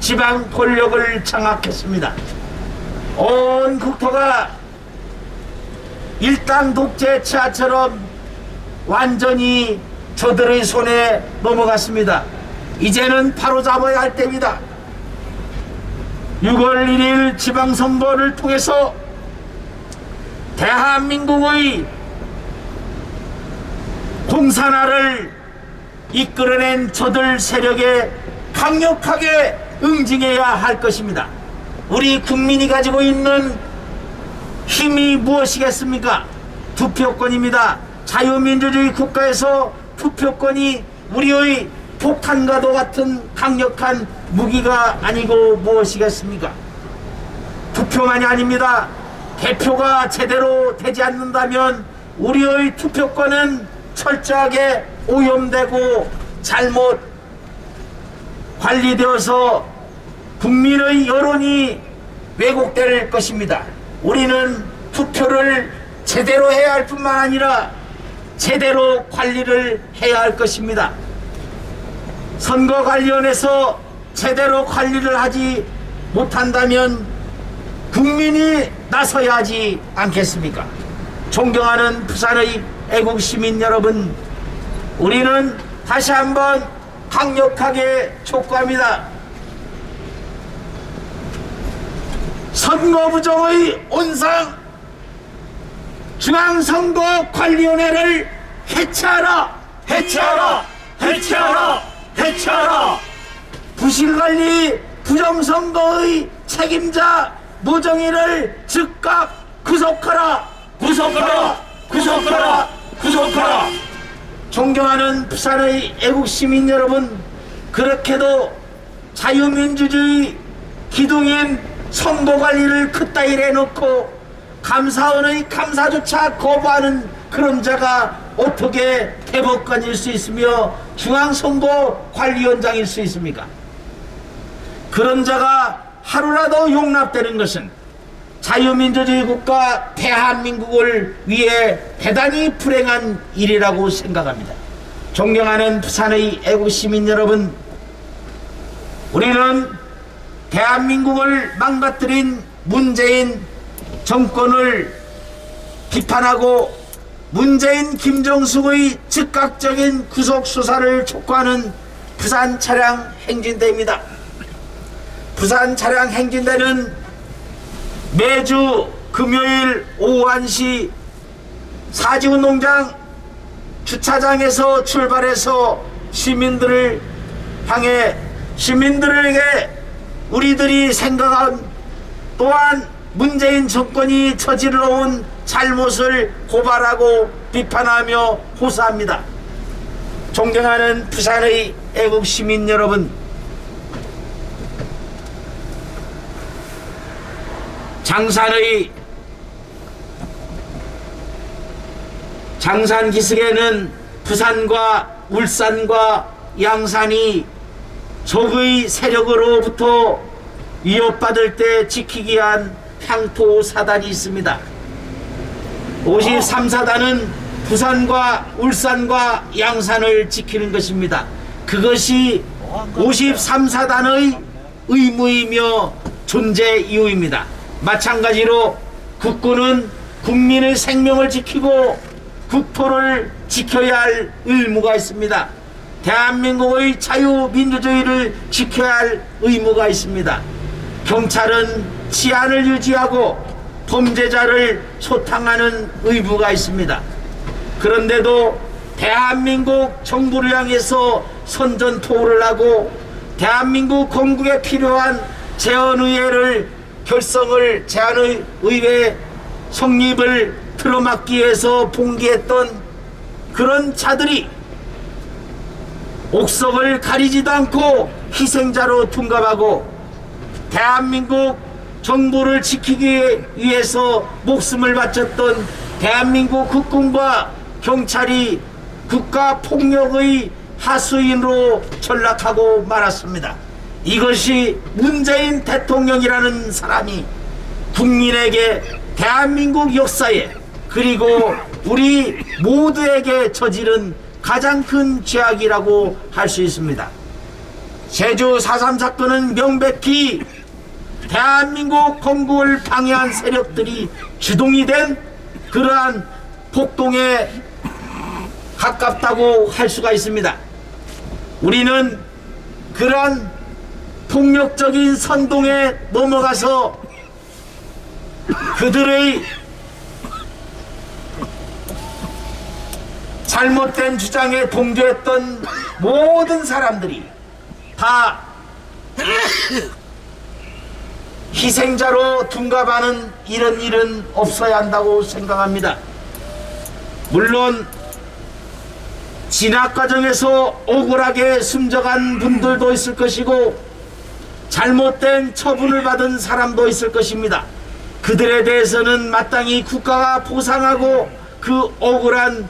지방 권력을 장악했습니다. 온 국토가 일당 독재체처럼 완전히 저들의 손에 넘어갔습니다. 이제는 바로잡아야 할 때입니다. 6월 1일 지방선거를 통해서 대한민국의 공산화를 이끌어낸 저들 세력에 강력하게 응징해야 할 것입니다. 우리 국민이 가지고 있는 힘이 무엇이겠습니까? 투표권입니다. 자유민주주의 국가에서 투표권이 우리의 폭탄과도 같은 강력한 무기가 아니고 무엇이겠습니까? 투표만이 아닙니다. 개표가 제대로 되지 않는다면 우리의 투표권은 철저하게 오염되고 잘못 관리되어서 국민의 여론이 왜곡될 것입니다. 우리는 투표를 제대로 해야 할 뿐만 아니라 제대로 관리를 해야 할 것입니다. 선거관리원에서 제대로 관리를 하지 못한다면 국민이 나서야 하지 않겠습니까? 존경하는 부산의 애국 시민 여러분, 우리는 다시 한번 강력하게 촉구합니다. 선거 부정의 온상 중앙선거관리위원회를 해체하라! 해체하라! 해체하라! 해체하라! 부실관리 부정선거의 책임자 노정희를 즉각 구속하라! 구속하라! 구속하라! 구속하라! 존경하는 부산의 애국 시민 여러분, 그렇게도 자유민주주의 기둥인 선거관리를 그따위 해놓고 감사원의 감사조차 거부하는 그런 자가 어떻게 대법관일 수 있으며 중앙선거관리위원장일 수 있습니까? 그런 자가 하루라도 용납되는 것은 자유민주주의 국가 대한민국을 위해 대단히 불행한 일이라고 생각합니다. 존경하는 부산의 애국 시민 여러분, 우리는 대한민국을 망가뜨린 문재인 정권을 비판하고 문재인 김정숙의 즉각적인 구속 수사를 촉구하는 부산 차량 행진대입니다. 부산 차량 행진대는 매주 금요일 오후 1시 사지훈 농장 주차장에서 출발해서 시민들을 향해 시민들에게 우리들이 생각한 또한 문재인 정권이 저질러 온 잘못을 고발하고 비판하며 호소합니다. 존경하는 부산의 애국 시민 여러분, 장산의 장산 기슭에는 부산과 울산과 양산이 적의 세력으로부터 위협받을 때 지키기 위한 향토 사단이 있습니다. 53사단은 부산과 울산과 양산을 지키는 것입니다. 그것이 53사단의 의무이며 존재 이유입니다. 마찬가지로 국군은 국민의 생명을 지키고 국토를 지켜야 할 의무가 있습니다. 대한민국의 자유민주주의를 지켜야 할 의무가 있습니다. 경찰은 치안을 유지하고 범죄자를 소탕하는 의무가 있습니다. 그런데도 대한민국 정부를 향해서 선전포고를 하고 대한민국 건국에 필요한 재헌의회를 결성을 제안의 의회 성립을 틀어막기 위해서 봉기했던 그런 자들이 옥석을 가리지도 않고 희생자로 둔갑하고 대한민국 정부를 지키기 위해서 목숨을 바쳤던 대한민국 국군과 경찰이 국가 폭력의 하수인으로 전락하고 말았습니다. 이것이 문재인 대통령이라는 사람이 국민에게 대한민국 역사에 그리고 우리 모두에게 저지른 가장 큰 죄악이라고 할 수 있습니다. 제주 4.3 사건은 명백히 대한민국 건국을 방해한 세력들이 주동이 된 그러한 폭동에 가깝다고 할 수가 있습니다. 우리는 그러한 폭력적인 선동에 넘어가서 그들의 잘못된 주장에 동조했던 모든 사람들이 다 희생자로 둔갑하는 이런 일은 없어야 한다고 생각합니다. 물론 진학 과정에서 억울하게 숨져간 분들도 있을 것이고 잘못된 처분을 받은 사람도 있을 것입니다. 그들에 대해서는 마땅히 국가가 보상하고 그 억울한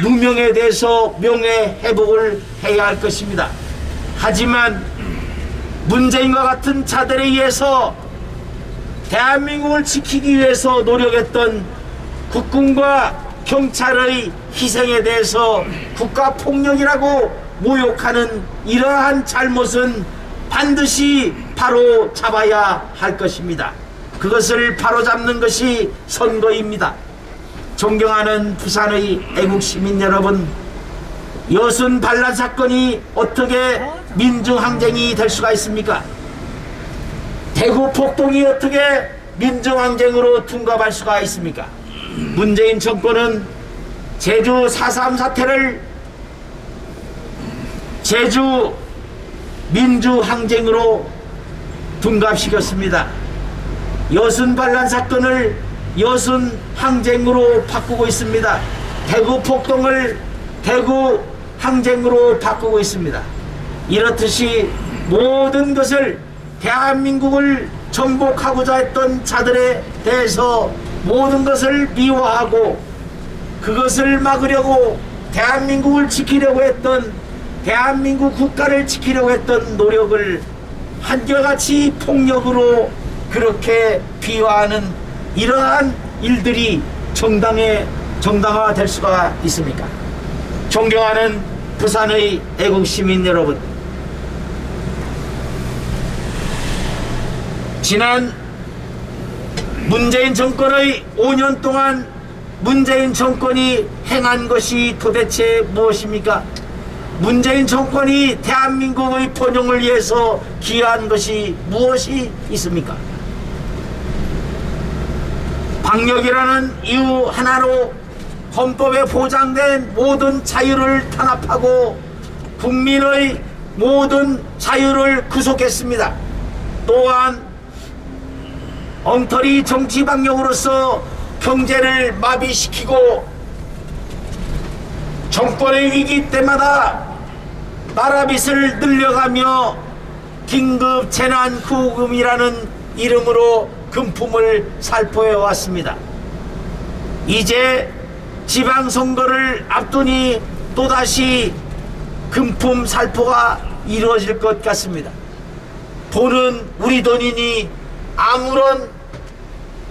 누명에 대해서 명예 회복을 해야 할 것입니다. 하지만 문재인과 같은 자들에 의해서 대한민국을 지키기 위해서 노력했던 국군과 경찰의 희생에 대해서 국가 폭력이라고 모욕하는 이러한 잘못은 반드시 바로 잡아야 할 것입니다. 그것을 바로 잡는 것이 선거입니다. 존경하는 부산의 애국 시민 여러분, 여순 반란 사건이 어떻게 민중항쟁이 될 수가 있습니까? 대구 폭동이 어떻게 민중항쟁으로 둔갑할 수가 있습니까? 문재인 정권은 제주 4.3 사태를 제주 민주항쟁으로 둔갑시켰습니다. 여순 반란 사건을 여순 항쟁으로 바꾸고 있습니다. 대구 폭동을 대구 항쟁으로 바꾸고 있습니다. 이렇듯이 모든 것을 대한민국을 정복하고자 했던 자들에 대해서 모든 것을 미워하고 그것을 막으려고 대한민국을 지키려고 했던 대한민국 국가를 지키려고 했던 노력을 한결같이 폭력으로 그렇게 비화하는 이러한 일들이 정당에 정당화가 될 수가 있습니까? 존경하는 부산의 애국 시민 여러분, 지난 문재인 정권의 5년 동안 문재인 정권이 행한 것이 도대체 무엇입니까? 문재인 정권이 대한민국의 번영을 위해서 기여한 것이 무엇이 있습니까? 방역이라는 이유 하나로 헌법에 보장된 모든 자유를 탄압하고 국민의 모든 자유를 구속했습니다. 또한 엉터리 정치 방역으로서 경제를 마비시키고 정권의 위기 때마다 나라빚을 늘려가며 긴급 재난 구호금이라는 이름으로 금품을 살포해 왔습니다. 이제 지방선거를 앞두니 또다시 금품 살포가 이루어질 것 같습니다. 돈은 우리 돈이니 아무런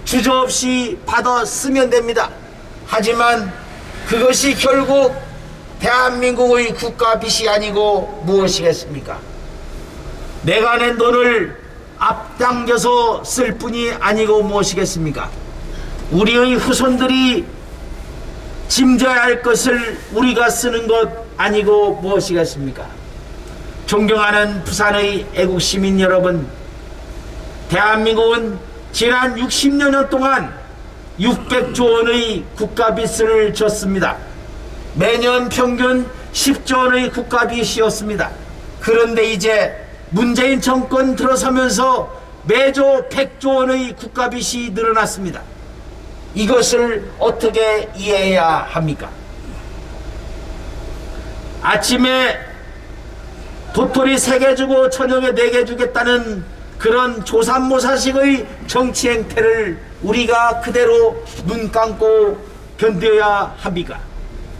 주저없이 받아 쓰면 됩니다. 하지만 그것이 결국 대한민국의 국가 빚이 아니고 무엇이겠습니까? 내가 낸 돈을 앞당겨서 쓸 뿐이 아니고 무엇이겠습니까? 우리의 후손들이 짐져야 할 것을 우리가 쓰는 것 아니고 무엇이겠습니까? 존경하는 부산의 애국 시민 여러분, 대한민국은 지난 60여 년 동안 600조 원의 국가빚을 졌습니다. 매년 평균 10조 원의 국가빚이었습니다. 그런데 이제 문재인 정권 들어서면서 매조 100조 원의 국가빚이 늘어났습니다. 이것을 어떻게 이해해야 합니까? 아침에 도토리 3개 주고 저녁에 4개 주겠다는 그런 조삼모사식의 정치 행태를 우리가 그대로 눈 감고 견뎌야 합니까?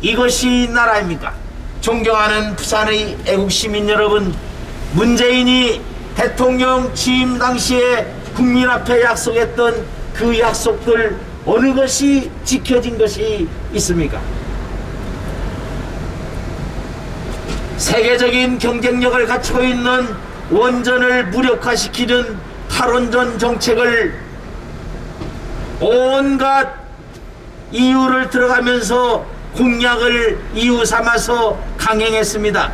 이것이 나라입니까? 존경하는 부산의 애국 시민 여러분, 문재인이 대통령 취임 당시에 국민 앞에 약속했던 그 약속들 어느 것이 지켜진 것이 있습니까? 세계적인 경쟁력을 갖추고 있는 원전을 무력화시키는 탈원전 정책을 온갖 이유를 들어가면서 공약을 이유 삼아서 강행했습니다.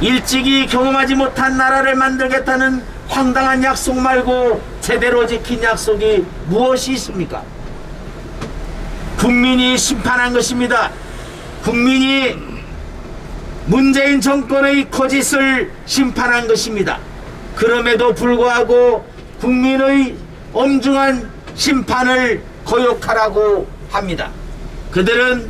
일찍이 경험하지 못한 나라를 만들겠다는 황당한 약속 말고 제대로 지킨 약속이 무엇이 있습니까? 국민이 심판한 것입니다. 국민이 문재인 정권의 거짓을 심판한 것입니다. 그럼에도 불구하고 국민의 엄중한 심판을 거역하라고 합니다. 그들은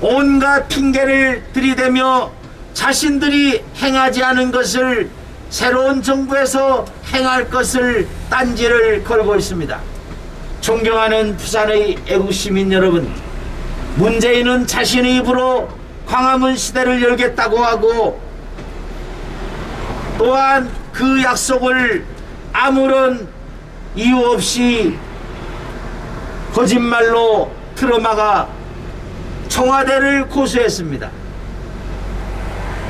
온갖 핑계를 들이대며 자신들이 행하지 않은 것을 새로운 정부에서 행할 것을 딴지를 걸고 있습니다. 존경하는 부산의 애국시민 여러분, 문재인은 자신의 입으로 광화문 시대를 열겠다고 하고 또한 그 약속을 아무런 이유 없이 거짓말로 틀어막아 청와대를 고수했습니다.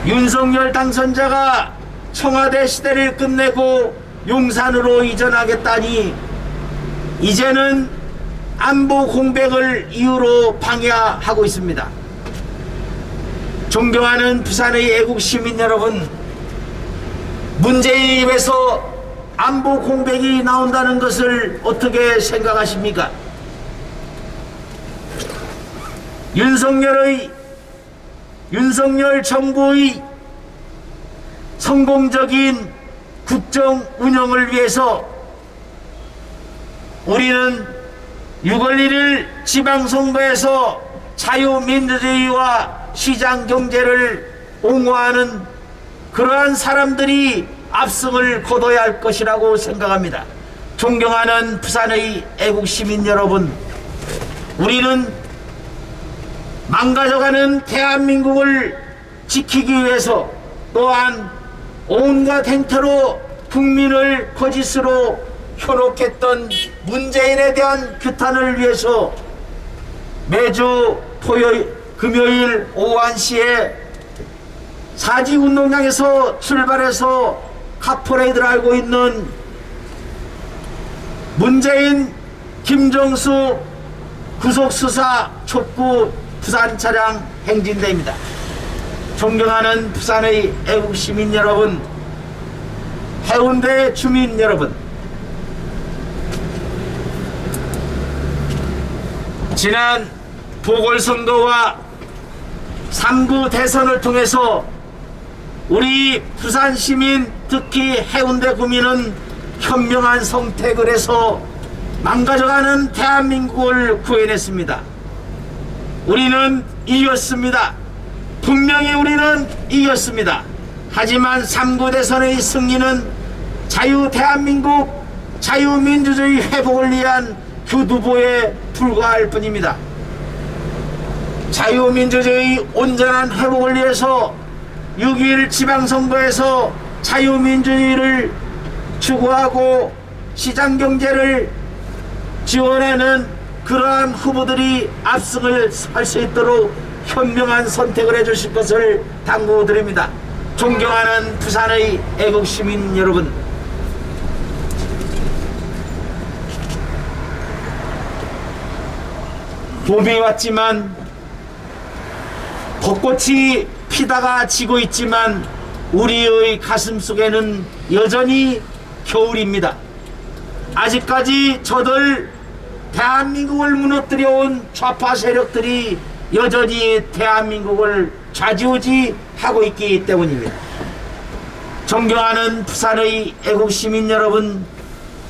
윤석열 당선자가 청와대 시대를 끝내고 용산으로 이전하겠다니 이제는 안보 공백을 이유로 방해하고 있습니다. 존경하는 부산의 애국 시민 여러분, 문재인 입에서 안보 공백이 나온다는 것을 어떻게 생각하십니까? 윤석열의 윤석열 정부의 성공적인 국정 운영을 위해서 우리는 6월 1일 지방선거에서 자유민주주의와 시장 경제를 옹호하는 그러한 사람들이 압승을 거둬야 할 것이라고 생각합니다. 존경하는 부산의 애국 시민 여러분, 우리는 망가져가는 대한민국을 지키기 위해서 또한 온갖 행태로 국민을 거짓으로 현혹했던 문재인에 대한 규탄을 위해서 매주 토요일, 금요일 오후 1시에 사지운동장에서 출발해서 카퍼레이드를 알고 있는 문재인, 김정수 구속수사 촉구 부산 차량 행진대입니다. 존경하는 부산의 애국 시민 여러분, 해운대 주민 여러분, 지난 보궐선거와 3구 대선을 통해서 우리 부산 시민 특히 해운대 구민은 현명한 선택을 해서 망가져가는 대한민국을 구해냈습니다. 우리는 이겼습니다. 분명히 우리는 이겼습니다. 하지만 3구 대선의 승리는 자유 대한민국 자유민주주의 회복을 위한 교두보에 불과할 뿐입니다. 자유민주주의 온전한 회복을 위해서 6.1 지방선거에서 자유민주주의를 추구하고 시장경제를 지원하는 그러한 후보들이 압승을 할 수 있도록 현명한 선택을 해주실 것을 당부드립니다. 존경하는 부산의 애국 시민 여러분, 봄이 왔지만 벚꽃이 피다가 지고 있지만 우리의 가슴 속에는 여전히 겨울입니다. 아직까지 저들 대한민국을 무너뜨려 온 좌파 세력들이 여전히 대한민국을 좌지우지 하고 있기 때문입니다. 존경하는 부산의 애국 시민 여러분,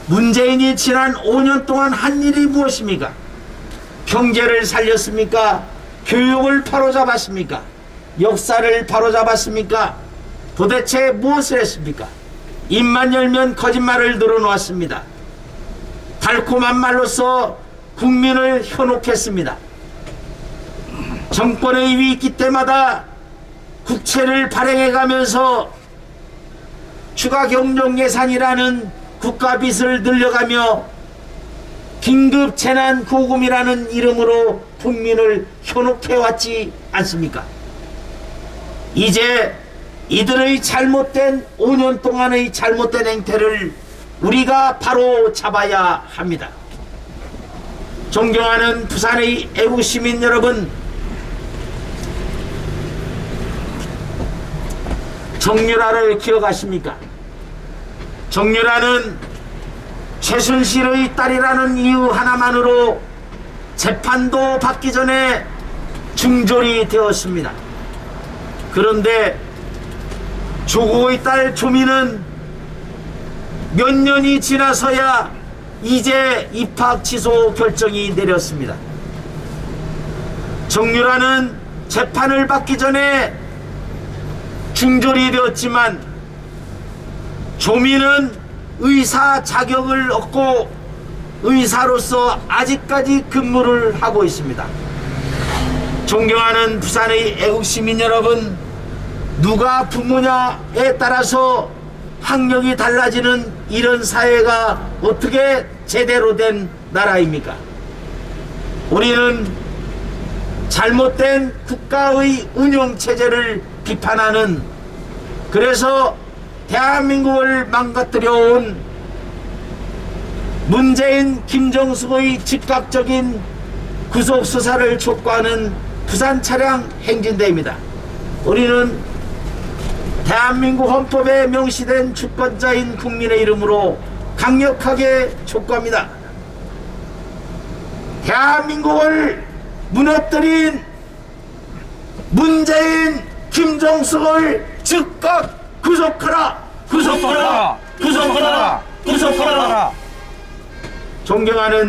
문재인이 지난 5년 동안 한 일이 무엇입니까? 경제를 살렸습니까? 교육을 바로잡았습니까? 역사를 바로잡았습니까? 도대체 무엇을 했습니까? 입만 열면 거짓말을 늘어놓았습니다. 달콤한 말로써 국민을 현혹했습니다. 정권의 위기 때마다 국채를 발행해 가면서 추가 경정 예산이라는 국가 빚을 늘려가며 긴급 재난 구금이라는 이름으로 국민을 현혹해 왔지 않습니까? 이제 이들의 잘못된 5년 동안의 잘못된 행태를 우리가 바로 잡아야 합니다. 존경하는 부산의 애국 시민 여러분, 정유라를 기억하십니까? 정유라는 최순실의 딸이라는 이유 하나만으로 재판도 받기 전에 중졸이 되었습니다. 그런데 조국의 딸 조미는 몇 년이 지나서야 이제 입학 취소 결정이 내렸습니다. 정유라는 재판을 받기 전에 중졸이 되었지만 조미는 의사 자격을 얻고 의사로서 아직까지 근무를 하고 있습니다. 존경하는 부산의 애국 시민 여러분, 누가 부모냐에 따라서 학력이 달라지는 이런 사회가 어떻게 제대로 된 나라입니까? 우리는 잘못된 국가의 운영 체제를 비판하는 그래서 대한민국을 망가뜨려 온 문재인 김정숙의 즉각적인 구속 수사를 촉구하는 부산 차량 행진대입니다. 우리는 대한민국 헌법에 명시된 주권자인 국민의 이름으로 강력하게 촉구합니다. 대한민국을 무너뜨린 문재인 김정숙을 즉각 구속하라! 구속하라! 구속하라! 구속하라! 존경하는